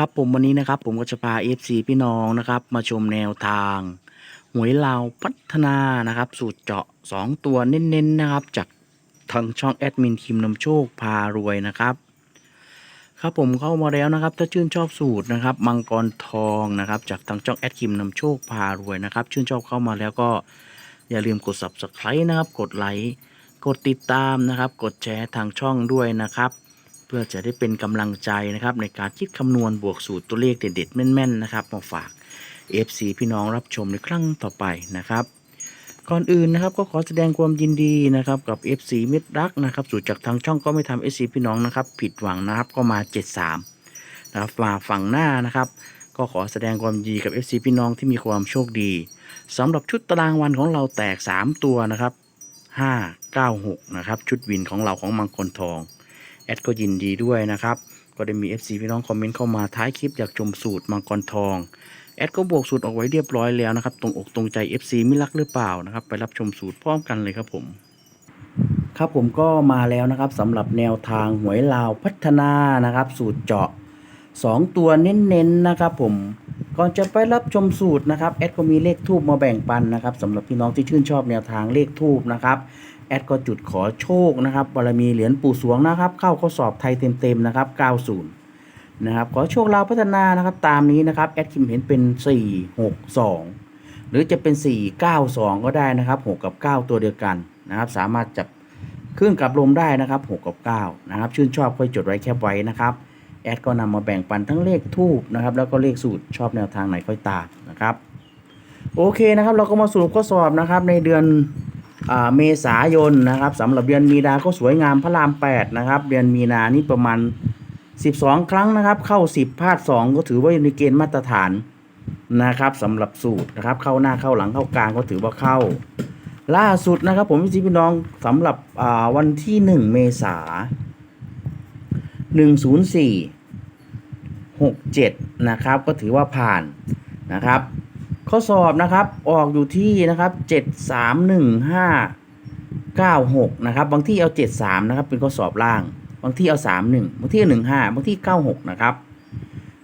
ครับผมวันนี้นะครับผมก็จะพา FC พี่น้องนะครับ มาชมแนวทาง หวยลาวพัฒนานะครับ สูตรเจาะ 2 ตัวเน้นๆนะครับ จากทางช่องแอดมินคิมนำโชคพารวยนะครับ ครับผมเข้ามาแล้วนะครับ ถ้าชื่นชอบสูตรนะครับ มังกรทองนะครับ จากทางช่องแอดคิมนำโชคพารวยนะครับ ชื่นชอบเข้ามาแล้วก็อย่าลืมกด subscribe นะครับ กดไลค์กดติดตามนะครับ กดแชร์ทางช่องด้วยนะครับ เพื่อจะได้เป็นกำลังใจนะครับในการคิดคำนวณบวกสูตรตัวเลขเด็ดๆแม่นๆนะครับมาฝาก FC พี่น้องรับชมในครั้งต่อไปนะครับ ก่อนอื่นนะครับก็ขอแสดงความยินดีนะครับกับ FC มิตรรักนะครับสูตรจากทางช่องก็ไม่ทำ FC พี่น้องนะครับผิดหวังนะครับก็มา 73นะครับมาฝั่งหน้านะครับก็ขอแสดงความยินดีกับ FC พี่น้องที่มีความโชคดีสำหรับชุดตารางวันของเราแตก 3 ตัวนะครับ5 9 6นะครับชุดวินของเราของมังกรทอง แอดก็ยินดีด้วยนะครับ ก็ได้มี FC พี่น้องคอมเมนต์เข้ามาท้ายคลิปอยากชมสูตรมังกรทอง แอดก็บวกสูตรออกไว้เรียบร้อยแล้วนะครับ ตรงอกตรงใจ FC ไม่รักหรือเปล่านะครับ ไปรับชมสูตรพร้อมกันเลยครับผม ครับผมก็มาแล้วนะครับสำหรับแนวทางหวยลาวพัฒนานะครับ สูตรเจาะ 2 ตัวเน้นๆนะครับผมก่อนจะไปรับชมสูตรนะครับแอดก็มีเลขทูบมาแบ่งปันนะครับสำหรับพี่น้องที่ชื่นชอบแนวทางเลขทูบนะครับ แอดก็จุดขอโชคนะครับบารมีเหรียญปู่สวงนะครับ เข้าข้อสอบไทยเต็มๆนะครับ90นะครับขอโชคลาวพัฒนานะครับตามนี้นะครับแอดคิมเห็นเป็น 4 6 2 หรือจะเป็น 4 9 2 ก็ได้นะครับ 6 กับ 9 ตัวเดียวกันนะครับ สามารถจับขึ้นกับลมได้นะครับ 6 กับ 9 นะครับ ชื่นชอบค่อยจดไว้แคปไว้นะครับแอดก็นำมาแบ่งปันทั้งเลขทูบนะครับ แล้วก็เลขสูตรชอบแนวทางไหนค่อยตามนะครับ โอเคนะครับ เราก็มาสรุปข้อสอบนะครับในเดือน เมษายนนะครับสำหรับเดือนมีนาก็สวยงามพระราม8นะครับเดือนมีนานี่ประมาณ 12 ครั้งนะครับ เข้า 10พลาด 2 ก็ถือว่าอยู่ในเกณฑ์มาตรฐานนะครับสำหรับสูตรนะครับเข้าหน้าเข้าหลังเข้ากลางก็ถือว่าเข้า ล่าสุดนะครับผมพี่พี่น้องสำหรับวันที่ 1 เมษา104 67นะครับก็ถือว่าผ่านนะครับ ข้อสอบนะครับ ออกอยู่ที่นะครับ731596นะครับ บางที่เอา73นะครับ เป็นข้อสอบล่าง บางที่เอา31บางที่เอา15บางที่96นะครับ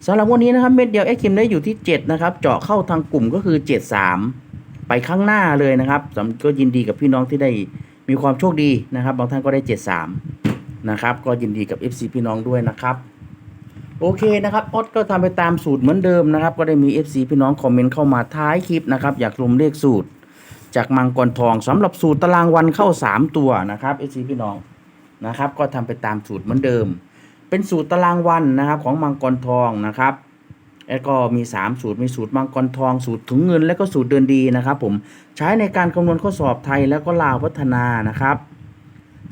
สำหรับวันนี้นะครับเม็ดเดียวเอ็กคิมได้อยู่ที่7นะครับ เจาะเข้าทางกลุ่มก็คือ73ไปข้างหน้าเลยนะครับก็ยินดีกับพี่น้องที่ได้มีความโชคดีนะครับ บางท่านก็ได้73นะครับ ก็ยินดีกับ FC พี่น้องด้วยนะครับ โอเคนะครับออดก็ทำไปตามสูตรเหมือนเดิมนะครับ ก็ได้มี FC พี่น้องคอมเมนต์เข้ามาท้ายคลิปนะครับ อยากรวมเลขสูตร จากมังกรทองสำหรับสูตรตารางวันเข้า 3 ตัวนะครับ FC พี่น้องนะครับ ก็ทำไปตามสูตรเหมือนเดิม เป็นสูตรตารางวันนะครับของมังกรทองนะครับแล้วก็มี 3 สูตร มีสูตรมังกรทอง สูตรถุงเงิน และก็สูตรเดินดีนะครับ ผม ใช้ในการคำนวณข้อสอบไทยแล้วก็ลาวพัฒนานะครับ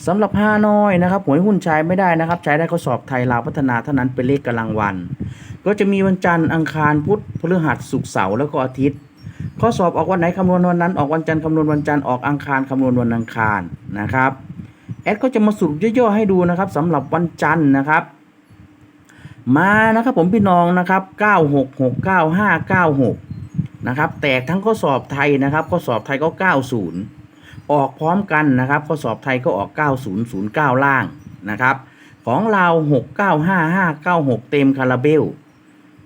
สำหรับ5น้อยนะครับหวยหุ้นใช้ไม่ได้นะครับ ใช้ได้ข้อสอบไทยลาวพัฒนาเท่านั้นเป็นเลขกำลังวัน ก็จะมีวันจันทร์อังคารพุธพฤหัสศุกร์เสาร์แล้วก็อาทิตย์ ข้อสอบออกวันไหนคำนวณวันนั้น ออกวันจันทร์คำนวณวันจันทร์ออกอังคารคำนวณวันอังคารนะครับแอดก็จะมาสรุปย่อๆให้ดูนะครับสำหรับวันจันทร์นะครับ มานะครับผมพี่น้องนะครับ9669 596นะครับแตกทั้งข้อสอบไทยนะครับข้อสอบไทยก็ 90 ออกพร้อมกันนะครับข้อสอบไทยก็ออก 9009 ล่างนะครับ ของเรา 695596 เต็มคาราเบล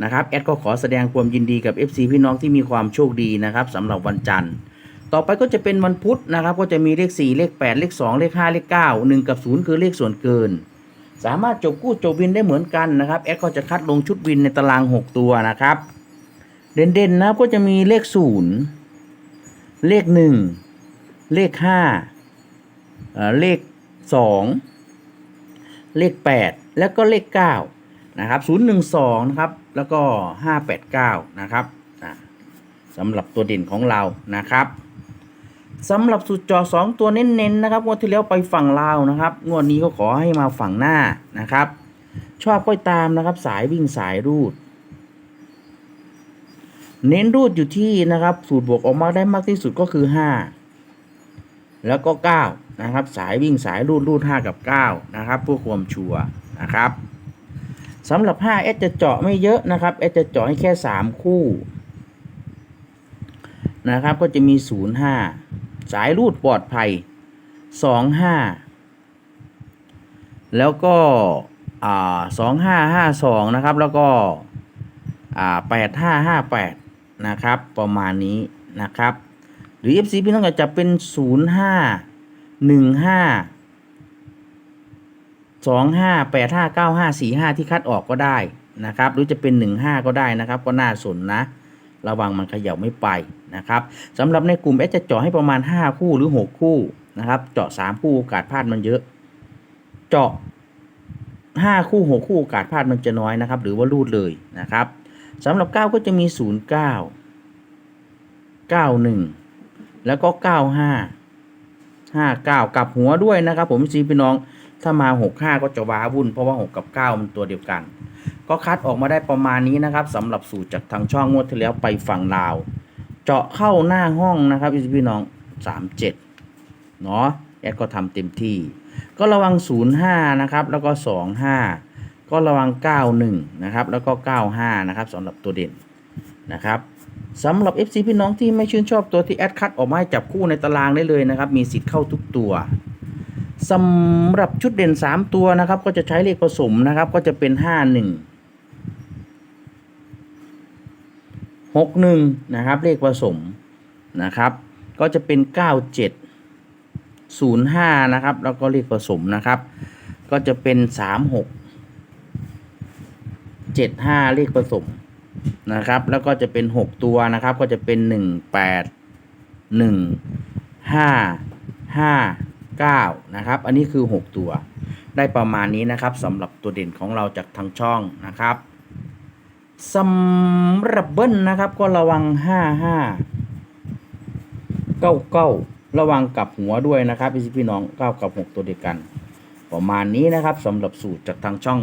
นะครับแอดก็ขอแสดงความยินดีกับ FC พี่น้องที่มีความโชคดีนะครับสำหรับวันจันทร์ ต่อไปก็จะเป็นวันพุธนะครับ ก็จะมีเลข 4 เลข 8 เลข 2 เลข 5 เลข 9 1 กับ 0 คือเลขส่วนเกิน สามารถจบกู้จบวินได้เหมือนกันนะครับแอดก็จะคัดลงชุดวินในตาราง 6 ตัวนะครับ เด่นๆนะครับก็จะมีเลข 0 เลข 1 เลข5เอ่อเลข2เลข8แล้วก็เลข9นะครับ012นะครับแล้วก็589นะครับสำหรับตัวเด่นของเรานะครับสำหรับสุดจอ 2 ตัวเน้นๆนะครับงวดที่แล้วไปฝั่งลาวนะครับ งวดนี้ก็ขอให้มาฝั่งหน้านะครับ ชอบก็ตามนะครับ สายวิ่งสายรูด เน้นรูดอยู่ที่นะครับ สูตรบวกออกมาได้มากที่สุดก็คือ 5 แล้วก็ 9 นะครับ สายวิ่งสายรูดรูด5กับ 9 นะครับเพื่อความชัวร์นะครับสำหรับ 5 S จะเจาะไม่เยอะนะครับ S จะเจาะให้แค่ 3 คู่นะครับก็จะมี 0 5 สายรูดปลอดภัย 2 5 แล้วก็อ่า2 5 5 2นะครับ แล้วก็อ่า8 5 5 8นะครับ ประมาณนี้นะครับ รือ FC พี่น้องอาจจะเป็น 0 5 1 5 2 5 8 5 9 5 4 5 ที่คัดออกก็ได้นะครับ หรือจะเป็น 1 5 ก็ได้นะครับ ก็น่าสนนะ ระวังมันเขย่าไม่ไปนะครับสำหรับในกลุ่ม S จะเจาะให้ประมาณ 5 คู่หรือ 6 คู่นะครับ เจาะ 3 คู่โอกาสพลาดมันเยอะ เจาะ 5 คู่ 6 คู่โอกาสพลาดมันจะน้อยนะครับ หรือว่ารูดเลยนะครับสำหรับ 9 ก็จะมี 0 9 91 แล้วก็ 95 59 กลับหัวด้วยนะครับ ผมซีพี่น้อง ถ้ามา 65 ก็จะว้าวุ่น เพราะว่า 6 กับ 9 มันตัวเดียวกัน ก็คัดออกมาได้ประมาณนี้นะครับสำหรับสูตรจากทางช่องงวดที่แล้วไปฝั่งลาว เจาะเข้าหน้าห้องนะครับพี่น้อง 37 เนาะแอดก็ทำเต็มที่ ก็ระวัง 05 นะครับ แล้วก็ 25 ก็ระวัง 91 นะครับ แล้วก็ 95 นะครับสำหรับตัวเด่นนะครับ สำหรับ FC พี่น้องที่ไม่ชื่นชอบตัวที่แอดคัดออกมาให้จับคู่ในตารางได้เลยนะครับ มีสิทธิ์เข้าทุกตัวสำหรับชุดเด่น 3 ตัวนะครับ ก็จะใช้เลขผสมนะครับ ก็จะเป็น 51 61 นะครับ เลขผสมนะครับ ก็จะเป็น 97 05 นะครับ แล้วก็เลขผสมนะครับ ก็จะเป็น 36 75 เลขผสม นะครับ แล้วก็จะเป็น6ตัวนะครับ ก็จะเป็น18 1 5 5 9นะครับ อันนี้คือ6ตัว ได้ประมาณนี้นะครับสำหรับตัวเด่นของเราจากทางช่องนะครับสำหรับเบิ้ลนะครับ ก็ระวัง5 5 9 9ระวังกับหัวด้วยนะครับพี่พี่น้อง9กับ6ตัวเดียวกัน ประมาณนี้นะครับสำหรับสูตรจากทางช่อง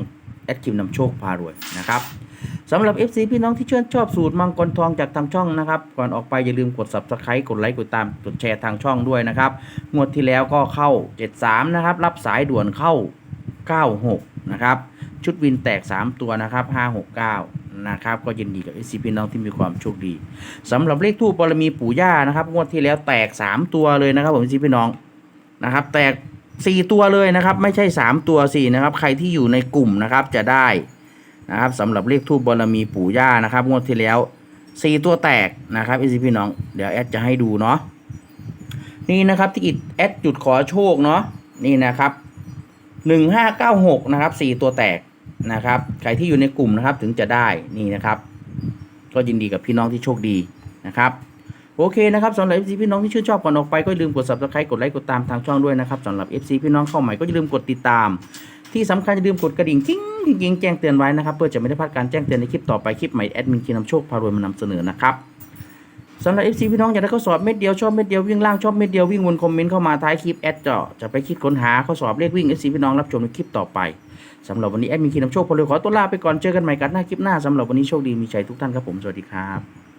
แอดคิมนำโชคพารวยนะครับ สำหรับ FC พี่น้องที่ชื่นชอบสูตรมังกรทองจากทางช่องนะครับ ก่อนออกไปอย่าลืมกด subscribe กดไลค์กดตามกดแชร์ทางช่องด้วยนะครับงวดที่แล้วก็เข้า 73 นะครับ รับสายด่วนเข้า 96 นะครับ ชุดวินแตก 3 ตัวนะครับ 569 นะครับ ก็ยินดีกับ FC พี่น้องที่มีความโชคดีสำหรับเลขทูปบารมีปู่ย่านะครับงวดที่แล้วแตก 3 ตัวเลยนะครับผม FC พี่น้องนะครับ แตก 4 ตัวเลยนะครับ ไม่ใช่ 3 ตัว4นะครับใครที่อยู่ในกลุ่มนะครับจะได้ นะครับสำหรับเลขทูปบารมีปู่ย่านะครับงวดที่แล้ว4ตัวแตกนะครับ FC พี่น้องเดี๋ยวแอดจะให้ดูเนาะนี่นะครับที่อิดแอดจุดขอโชคเนาะนี่นะครับหนึ่งห้าเก้าหกนะครับสี่ตัวแตกนะครับใครที่อยู่ในกลุ่มนะครับถึงจะได้นี่นะครับ ก็ยินดีกับพี่น้องที่โชคดีนะครับโอเคนะครับสำหรับ FC พี่น้องที่ชื่นชอบก่อนออกไปก็อย่าลืมกด subscribe กดไลค์กดตามทางช่องด้วยนะครับสำหรับ FC พี่น้องเข้าใหม่ก็อย่าลืมกดติดตาม ที่สำคัญอย่าลืมกดกระดิ่งจิ้งจริงแจ้งเตือนไว้นะครับ เพื่อจะไม่ได้พลาดการแจ้งเตือนในคลิปต่อไปคลิปใหม่แอดมินคีนำโชคพารวยมานำเสนอนะครับสำหรับ FC พี่น้องอยากได้ข้อสอบเม็ดเดียวชอบเม็ดเดียววิ่งล่างชอบเม็ดเดียววิ่งวนคอมเมนต์เข้ามาท้ายคลิปแอดเจาะจะไปคิดค้นหาข้อสอบเลขวิ่ง FC พี่น้องรับชมในคลิปต่อไปสำหรับวันนี้แอดมินคีนำโชคพอเลยขอตัวลาไปก่อนเจอกันใหม่กันหน้าคลิปหน้าสำหรับวันนี้โชคดีมีชัยทุกท่านครับผมสวัสดีครับ